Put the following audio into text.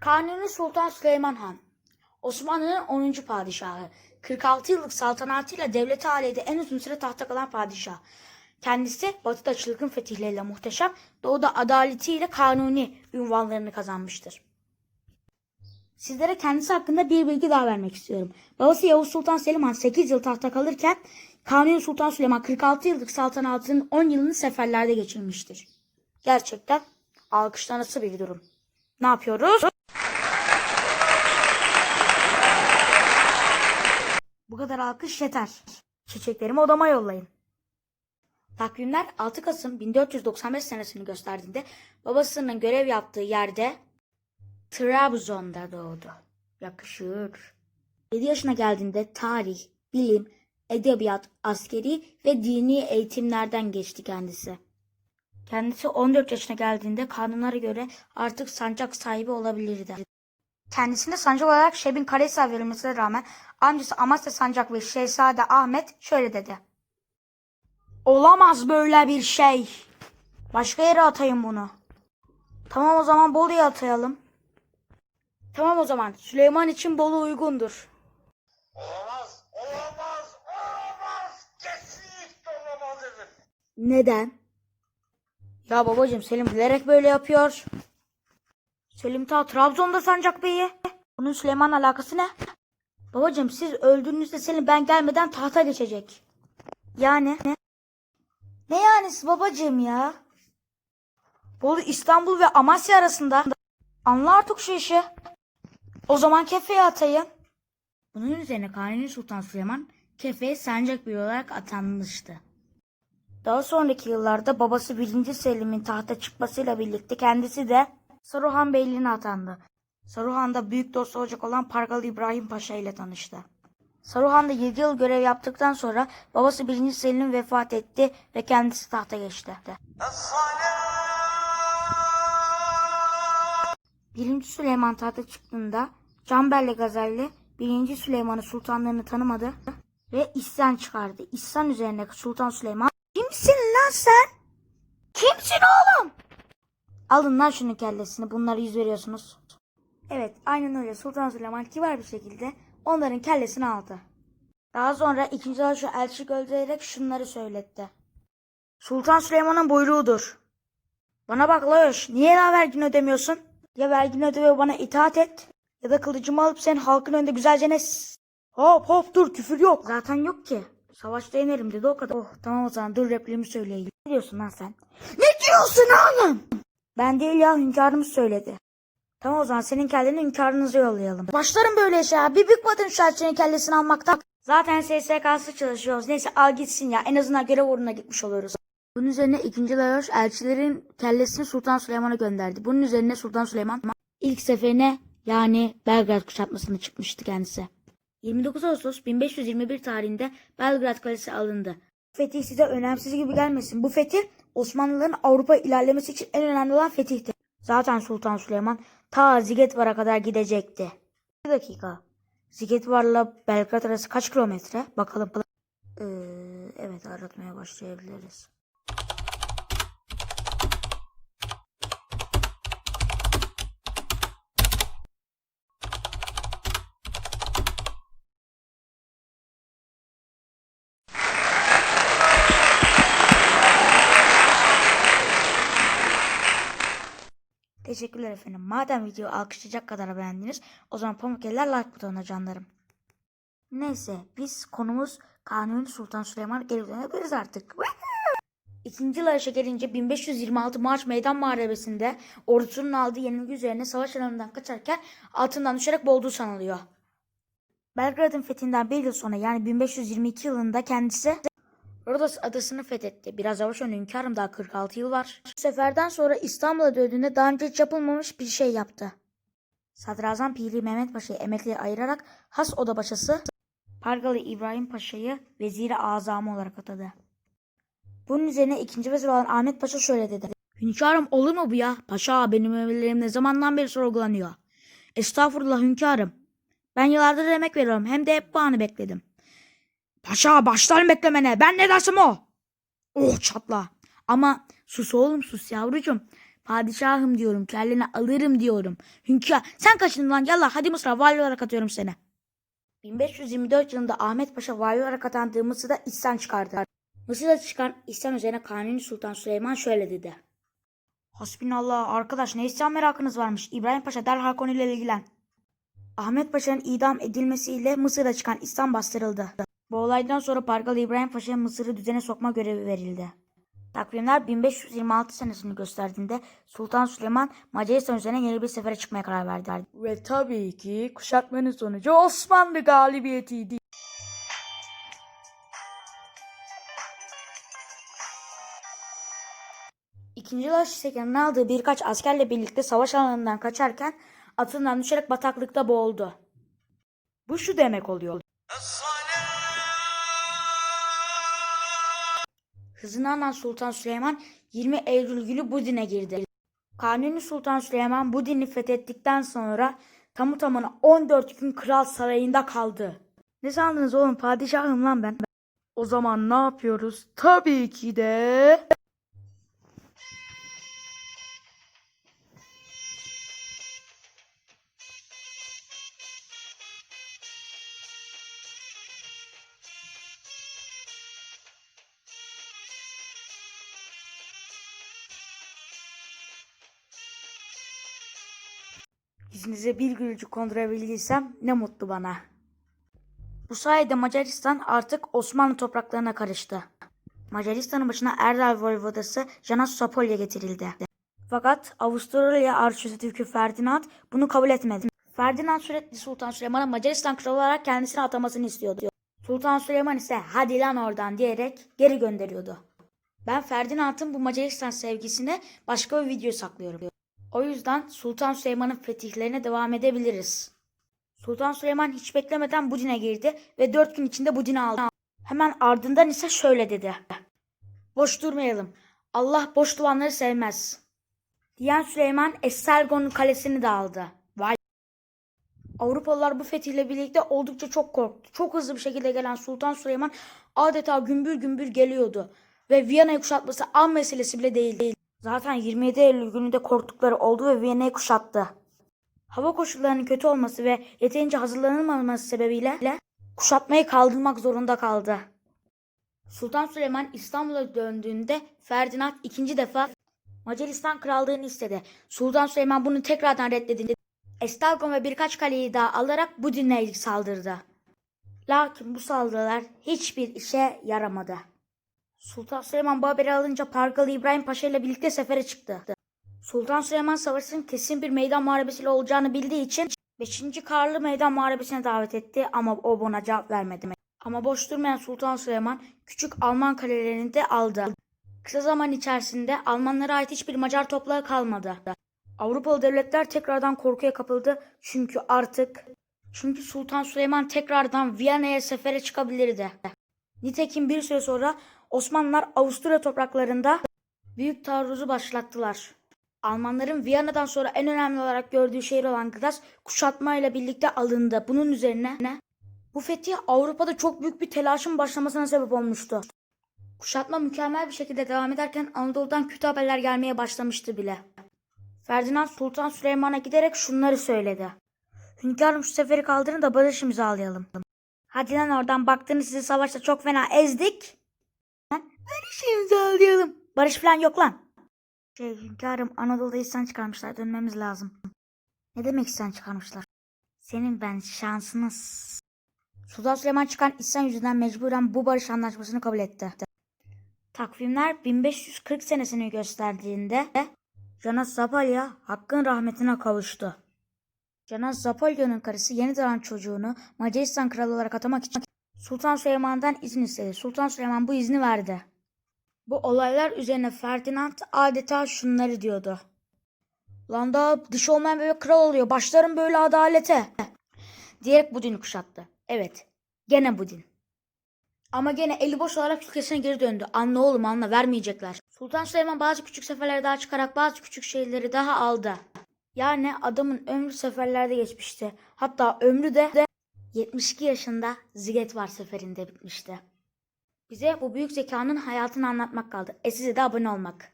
Kanuni Sultan Süleyman Han Osmanlı'nın 10. padişahı. 46 yıllık saltanatıyla devleti ailede en uzun süre tahta kalan padişah. Kendisi batıda çılgın fetihleriyle muhteşem, doğuda adaletiyle kanuni ünvanlarını kazanmıştır. Sizlere kendisi hakkında bir bilgi daha vermek istiyorum. Babası Yavuz Sultan Selim Han 8 yıl tahta kalırken Kanuni Sultan Süleyman 46 yıllık saltanatının 10 yılını seferlerde geçirmiştir. Gerçekten alkışlanası bir durum. Ne yapıyoruz? Bu kadar alkış yeter. Çiçeklerimi odama yollayın. Takvimler 6 Kasım 1495 senesini gösterdiğinde babasının görev yaptığı yerde Trabzon'da doğdu. Yakışır. 7 yaşına geldiğinde tarih, bilim, edebiyat, askeri ve dini eğitimlerden geçti kendisi. Kendisi 14 yaşına geldiğinde kanunlara göre artık sancak sahibi olabilirdi. Kendisine sancak olarak Şebin Karahisar verilmesine rağmen amcası Amasya Sancak ve Şehzade Ahmet şöyle dedi. Olamaz böyle bir şey. Başka yere atayım bunu. Tamam o zaman Bolu'ya atayalım. Tamam o zaman Süleyman için Bolu uygundur. Olamaz, olamaz, olamaz. Kesinlikle olamaz dedim. Neden? Ya babacığım Selim bilerek böyle yapıyor. Selim ta Trabzon'da sancak beyi. Bunun Süleyman'la alakası ne? Babacığım siz öldüğünüzde Selim ben gelmeden tahta geçecek. Yani? Ne, ne yanisi babacığım ya? Bolu İstanbul ve Amasya arasında. Anla artık şu işi. O zaman kefeye atayım. Bunun üzerine Kanuni Sultan Süleyman kefeye sancak bir olarak atanmıştı. Daha sonraki yıllarda babası 1. Selim'in tahta çıkmasıyla birlikte kendisi de Saruhan Beyliğine atandı. Saruhan'da büyük dostu olacak olan Pargalı İbrahim Paşa ile tanıştı. Saruhan'da 7 yıl görev yaptıktan sonra babası 1. Selim vefat etti ve kendisi tahta geçti. Es-salam. 1. Süleyman tahta çıktığında Canberle Gazelli 1. Süleyman'ın sultanlığını tanımadı ve isyan çıkardı. İsyan üzerine Sultan Süleyman Kimsin lan sen? Kimsin oğlum? Alın lan şunun kellesini bunlara yüz veriyorsunuz. Evet aynen öyle Sultan Süleyman kibar bir şekilde onların kellesini aldı. Daha sonra ikinci şu elçi göndererek şunları söyletti. Sultan Süleyman'ın buyruğudur. Bana bak Layoş, niye daha vergini ödemiyorsun? Ya vergini öde ve bana itaat et. Ya da kılıcımı alıp sen halkın önünde güzelce ne... Hop hop dur küfür yok. Zaten yok ki. Savaşta yenerim dedi o kadar. Oh tamam o zaman dur repliğimi söyleyeyim. Ne diyorsun lan sen? Ne diyorsun oğlum? Ben değil ya hünkârımız söyledi. Tamam o zaman senin kelleni hünkârınıza yollayalım. Başlarım böyle şey ya. Bir bıkmadın şu elçinin kellesini almaktan. Zaten SSK'sı çalışıyoruz. Neyse al gitsin ya. En azından görev uğruna gitmiş oluruz. Bunun üzerine 2. Layoş elçilerin kellesini Sultan Süleyman'a gönderdi. Bunun üzerine Sultan Süleyman ilk seferine yani Belgrad kuşatmasına çıkmıştı kendisi. 29 Ağustos 1521 tarihinde Belgrad Kalesi alındı. Fetih size önemsiz gibi gelmesin. Bu fetih Osmanlıların Avrupa ilerlemesi için en önemli olan fetihti. Zaten Sultan Süleyman ta Zigetvar'a kadar gidecekti. Bir dakika. Zigetvar'la Belgrad arası kaç kilometre? Bakalım. Ee, evet aratmaya başlayabiliriz. Teşekkürler efendim. Madem videoyu alkışlayacak kadar beğendiniz o zaman pamuk eller like butonuna canlarım. Neyse biz konumuz Kanuni Sultan Süleyman geri dönebiliriz artık. İkinci Laş'a gelince 1526 Mart Meydan Muharebesi'nde ordusunun aldığı yenilgi üzerine savaş alanından kaçarken altından düşerek boğulduğu sanılıyor. Belgrad'ın fethinden bir yıl sonra yani 1522 yılında kendisi Rodos adasını fethetti. Biraz yavaş ön hünkârım daha 46 yıl var. Bu seferden sonra İstanbul'a döndüğünde daha önce hiç yapılmamış bir şey yaptı. Sadrazam Piri Mehmet Paşa'yı emekliye ayırarak Has Oda Paşası Pargalı İbrahim Paşa'yı veziri azamı olarak atadı. Bunun üzerine ikinci vezir olan Ahmet Paşa şöyle dedi. Hünkârım olur mu bu ya? Paşa benim emirlerim ne zamandan beri sorgulanıyor. Estağfurullah hünkârım. Ben yıllardır emek veriyorum hem de hep bu anı bekledim. Paşa başlarım beklemene. Ben ne dersem o. Oh çatla. Ama sus oğlum sus yavrucuğum. Padişahım diyorum. Kelleni alırım diyorum. Hünkâr sen kaçındın lan yallah hadi Mısır'a vali olarak atıyorum seni. 1524 yılında Ahmet Paşa vali olarak atandığı Mısır'da isyan çıkardı. Mısır'da çıkan isyan üzerine Kanuni Sultan Süleyman şöyle dedi. Hasbinallah arkadaş ne isyan merakınız varmış. İbrahim Paşa derhal konuyla ilgilen. Ahmet Paşa'nın idam edilmesiyle Mısır'da çıkan isyan bastırıldı. Bu olaydan sonra Pargalı İbrahim Paşa'ya Mısır'ı düzene sokma görevi verildi. Takvimler 1526 senesini gösterdiğinde Sultan Süleyman Macaristan üzerine yeni bir sefere çıkmaya karar verdi. Ve tabii ki kuşatmanın sonucu Osmanlı galibiyetiydi. İkinci Laşisek'in aldığı birkaç askerle birlikte savaş alanından kaçarken atından düşerek bataklıkta boğuldu. Bu şu demek oluyor. Hızını alan Sultan Süleyman 20 Eylül günü Budin'e girdi. Kanuni Sultan Süleyman Budin'i fethettikten sonra tamı tamına 14 gün kral sarayında kaldı. Ne sandınız oğlum padişahım lan ben. O zaman ne yapıyoruz? Tabii ki de... İzninizle bir gülücük kondurabildiysem ne mutlu bana. Bu sayede Macaristan artık Osmanlı topraklarına karıştı. Macaristan'ın başına Erdal Voyvodası Janas Sapolya getirildi. Fakat Avusturya Arşidükü Ferdinand bunu kabul etmedi. Ferdinand sürekli Sultan Süleyman'a Macaristan kralı olarak kendisini atamasını istiyordu. Sultan Süleyman ise hadi lan oradan diyerek geri gönderiyordu. Ben Ferdinand'ın bu Macaristan sevgisine başka bir video saklıyorum. O yüzden Sultan Süleyman'ın fetihlerine devam edebiliriz. Sultan Süleyman hiç beklemeden Budin'e girdi ve dört gün içinde Budin'i aldı. Hemen ardından ise şöyle dedi. Boş durmayalım. Allah boş duvanları sevmez. Diyen Süleyman Esselgon'un kalesini de aldı. Vay. Avrupalılar bu fetihle birlikte oldukça çok korktu. Çok hızlı bir şekilde gelen Sultan Süleyman adeta gümbür gümbür geliyordu. Ve Viyana'yı kuşatması an meselesi bile değil. Zaten 27 Eylül gününde korktukları oldu ve Viyana'yı kuşattı. Hava koşullarının kötü olması ve yeterince hazırlanılmaması sebebiyle kuşatmayı kaldırmak zorunda kaldı. Sultan Süleyman İstanbul'a döndüğünde Ferdinand ikinci defa Macaristan krallığını istedi. Sultan Süleyman bunu tekrardan reddedildi. Estalgon ve birkaç kaleyi daha alarak Budin'e saldırdı. Lakin bu saldırılar hiçbir işe yaramadı. Sultan Süleyman bu haberi alınca Pargalı İbrahim Paşa ile birlikte sefere çıktı. Sultan Süleyman savaşın kesin bir meydan muharebesiyle olacağını bildiği için 5. Karlı Meydan Muharebesi'ne davet etti ama o buna cevap vermedi. Ama boş durmayan Sultan Süleyman küçük Alman kalelerini de aldı. Kısa zaman içerisinde Almanlara ait hiçbir Macar toprağı kalmadı. Avrupalı devletler tekrardan korkuya kapıldı çünkü artık çünkü Sultan Süleyman tekrardan Viyana'ya sefere çıkabilirdi. Nitekim bir süre sonra Osmanlılar Avusturya topraklarında büyük taarruzu başlattılar. Almanların Viyana'dan sonra en önemli olarak gördüğü şehir olan Graz kuşatmayla birlikte alındı. Bunun üzerine ne? Bu fetih Avrupa'da çok büyük bir telaşın başlamasına sebep olmuştu. Kuşatma mükemmel bir şekilde devam ederken Anadolu'dan kötü haberler gelmeye başlamıştı bile. Ferdinand Sultan Süleyman'a giderek şunları söyledi. Hünkârım şu seferi kaldırın da barış imzalayalım. Hadi lan oradan baktığınız sizi savaşta çok fena ezdik. Lan barış imzalayalım. Barış falan yok lan. Şey hünkârım Anadolu'da isyan çıkarmışlar dönmemiz lazım. Ne demek isyan çıkarmışlar? Senin ben şansınız. Sultan Süleyman çıkan isyan yüzünden mecburen bu barış anlaşmasını kabul etti. Takvimler 1540 senesini gösterdiğinde Canas Zapalya hakkın rahmetine kavuştu. Canas Zapalya'nın karısı yeni doğan çocuğunu Macaristan kralı olarak atamak için Sultan Süleyman'dan izin istedi. Sultan Süleyman bu izni verdi. Bu olaylar üzerine Ferdinand adeta şunları diyordu. Lan daha dış olmayan bebek kral oluyor. Başlarım böyle adalete. Diyerek Budin'i kuşattı. Evet. Gene Budin. Ama gene eli boş olarak ülkesine geri döndü. Anla oğlum anla vermeyecekler. Sultan Süleyman bazı küçük seferler daha çıkarak bazı küçük şehirleri daha aldı. Yani adamın ömrü seferlerde geçmişti. Hatta ömrü de, de 72 yaşında Ziget var seferinde bitmişti. Bize bu büyük zekanın hayatını anlatmak kaldı. E size de abone olmak.